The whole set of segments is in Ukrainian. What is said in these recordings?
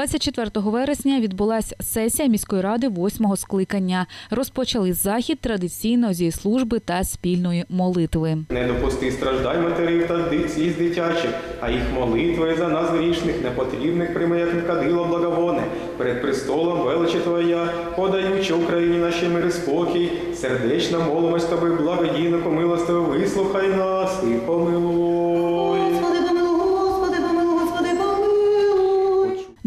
24 вересня відбулася сесія міської ради восьмого скликання. Розпочали захід традиційно зі служби та спільної молитви. Не допусти страждань матерів та дикцій з дитячих, а їх молитви за нас грішних, непотрібних як кадило благовоне, перед престолом величі Твоя, подаючи Україні наші мир і спокій, сердечно молимось Тобі, благодійно помилостиво, вислухай нас і помилуй.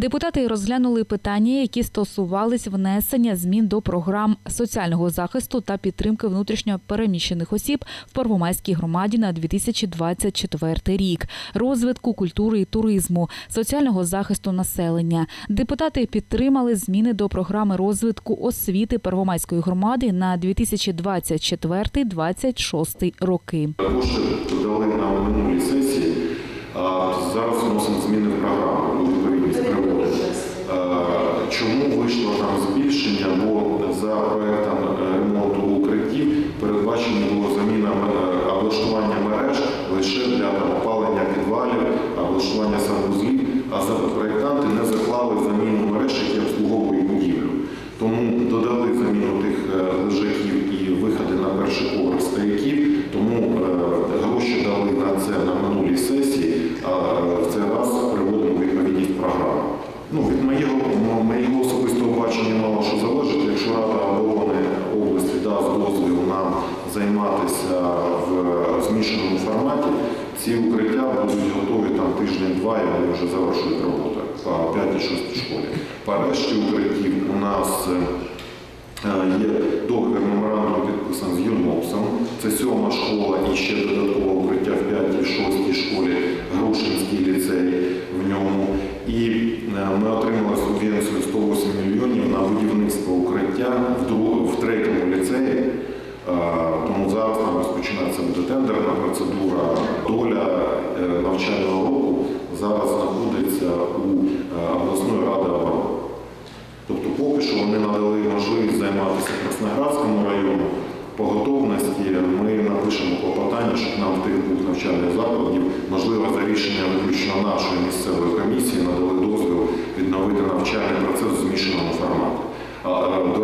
Депутати розглянули питання, які стосувались внесення змін до програм соціального захисту та підтримки внутрішньо переміщених осіб в Первомайській громаді на 2024 рік, розвитку культури і туризму, соціального захисту населення. Депутати підтримали зміни до програми розвитку освіти Первомайської громади на 2024-2026 роки. Кошти додали на минулій сесії, а зараз вносимо зміни в програму, у відповідність приводить. Е, Чому вийшло там збільшення? Бо за проектом е, ремонту укриттів передбачено було заміна е, облаштування мереж лише для опалення підвалів, облаштування санвузлів, займатися в змішаному форматі, ці укриття будуть готові там тиждень-два, і вони вже завершують роботу по 5-6 школі. По решті укриттів у нас е, Є договір меморандум підписаний з ЮНОПСом. Це сьома школа і ще додаткове укриття в п'ятій, в шостій школі, Грушинський ліцей в ньому. І е, ми отримали субвенцію 108 мільйонів на будівництво укриття в третьому ліцеї. Е, Тому зараз там розпочинається буде тендерна процедура. Доля е, навчального року зараз знаходиться у е, обласної ради оборони. Тобто поки що вони надали можливість займатися Красноградському району. По готовності ми напишемо клопотання, щоб нам в тих двох навчальних закладів, можливо, за рішення виключно нашої місцевої комісії надали дозвіл відновити навчальний процес в змішаному форматі.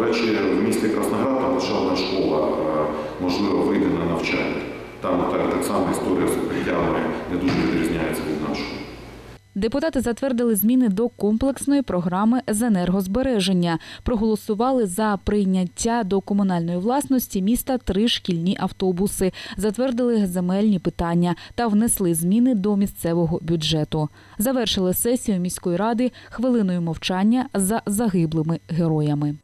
Речі, в місті Красноград там лише школа, е, можливо, вийде на навчання. Там так, так само історія з укриттями не дуже відрізняється від нашої. Депутати затвердили зміни до комплексної програми з енергозбереження. Проголосували за прийняття до комунальної власності міста три шкільні автобуси, затвердили земельні питання та внесли зміни до місцевого бюджету. Завершили сесію міської ради хвилиною мовчання за загиблими героями.